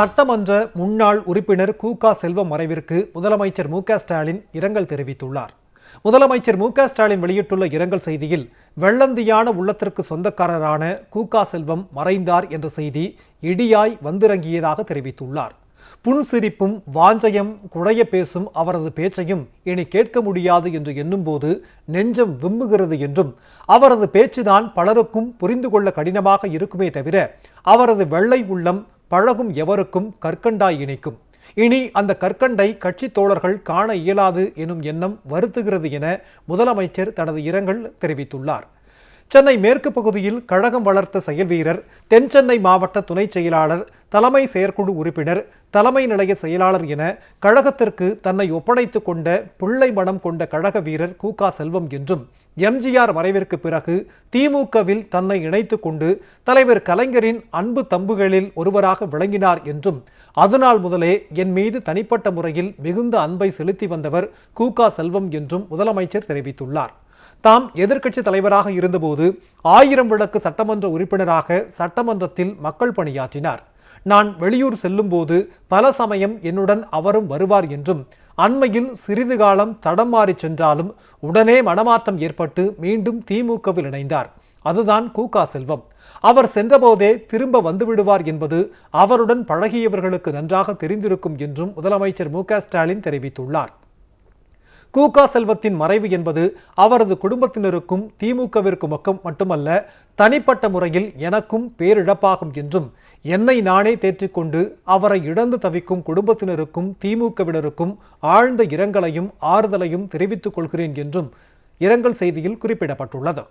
சட்டமன்ற முன்னாள் உறுப்பினர் கூகா செல்வம் மறைவிற்கு முதலமைச்சர் மு. ஸ்டாலின் இரங்கல் தெரிவித்துள்ளார். முதலமைச்சர் மு. ஸ்டாலின் வெளியிட்டுள்ள இரங்கல் செய்தியில் வெள்ளந்தியான உள்ளத்திற்கு சொந்தக்காரரான கூகா செல்வம் மறைந்தார் என்ற செய்தி இடியாய் வந்திறங்கியதாக தெரிவித்துள்ளார். புன்சிரிப்பும் வாஞ்சயம் குழைய பேசும் அவரது பேச்சையும் இனி கேட்க முடியாது என்று எண்ணும்போது நெஞ்சம் விம்முகிறது என்றும் அவரது பேச்சுதான் பலருக்கும் புரிந்து கொள்ள கடினமாக இருக்குமே தவிர அவரது வெள்ளை உள்ளம் பழகும் எவருக்கும் கற்கண்டாய் இணைக்கும். இனி அந்த கற்கண்டை கட்சி தோழர்கள் காண இயலாது எனும் எண்ணம் வருத்துகிறது என முதலமைச்சர் தனது இரங்கல் தெரிவித்துள்ளார். சென்னை மேற்கு பகுதியில் கழகம் வளர்த்த செயல் வீரர் தென்சென்னை மாவட்ட துணை செயலாளர் தலைமை செயற்குழு உறுப்பினர் தலைமை நிலைய செயலாளர் என கழகத்திற்கு தன்னை ஒப்படைத்துக் கொண்ட பிள்ளை மனம் கொண்ட கழக வீரர் கூகா செல்வம் என்றும் எம்ஜிஆர் மறைவிற்கு பிறகு திமுகவில் தன்னை இணைத்து கொண்டு தலைவர் கலைஞரின் அன்பு தம்புகளில் ஒருவராக விளங்கினார் என்றும் அதுநாள் முதலே என் மீது தனிப்பட்ட முறையில் மிகுந்த அன்பை செலுத்தி வந்தவர் கூகா செல்வம் என்றும் முதலமைச்சர் தெரிவித்துள்ளார். தாம் எதிர்க்கட்சி தலைவராக இருந்தபோது ஆயிரம் விளக்கு சட்டமன்ற உறுப்பினராக சட்டமன்றத்தில் மக்கள் பணியாற்றினார். நான் வெளியூர் செல்லும்போது பல சமயம் என்னுடன் அவரும் வருவார் என்றும் அண்மையில் சிறிது காலம் தடம் மாறி சென்றாலும் உடனே மனமாற்றம் ஏற்பட்டு மீண்டும் திமுகவில் இணைந்தார். அதுதான் கூகா செல்வம். அவர் சென்றபோதே திரும்ப வந்துவிடுவார் என்பது அவருடன் பழகியவர்களுக்கு நன்றாக தெரிந்திருக்கும் என்றும் முதலமைச்சர் மு. ஸ்டாலின் தெரிவித்துள்ளார். கூகா செல்வத்தின் மறைவு என்பது அவரது குடும்பத்தினருக்கும் திமுகவிற்கும் மட்டுமல்ல தனிப்பட்ட முறையில் எனக்கும் பேரிழப்பாகும் என்றும் என்னை நானே தேற்றிக்கொண்டு அவரை இழந்து தவிக்கும் குடும்பத்தினருக்கும் திமுகவினருக்கும் ஆழ்ந்த இரங்கலையும் ஆறுதலையும் தெரிவித்துக் கொள்கிறேன் என்றும் இரங்கல் செய்தியில் குறிப்பிடப்பட்டுள்ளது.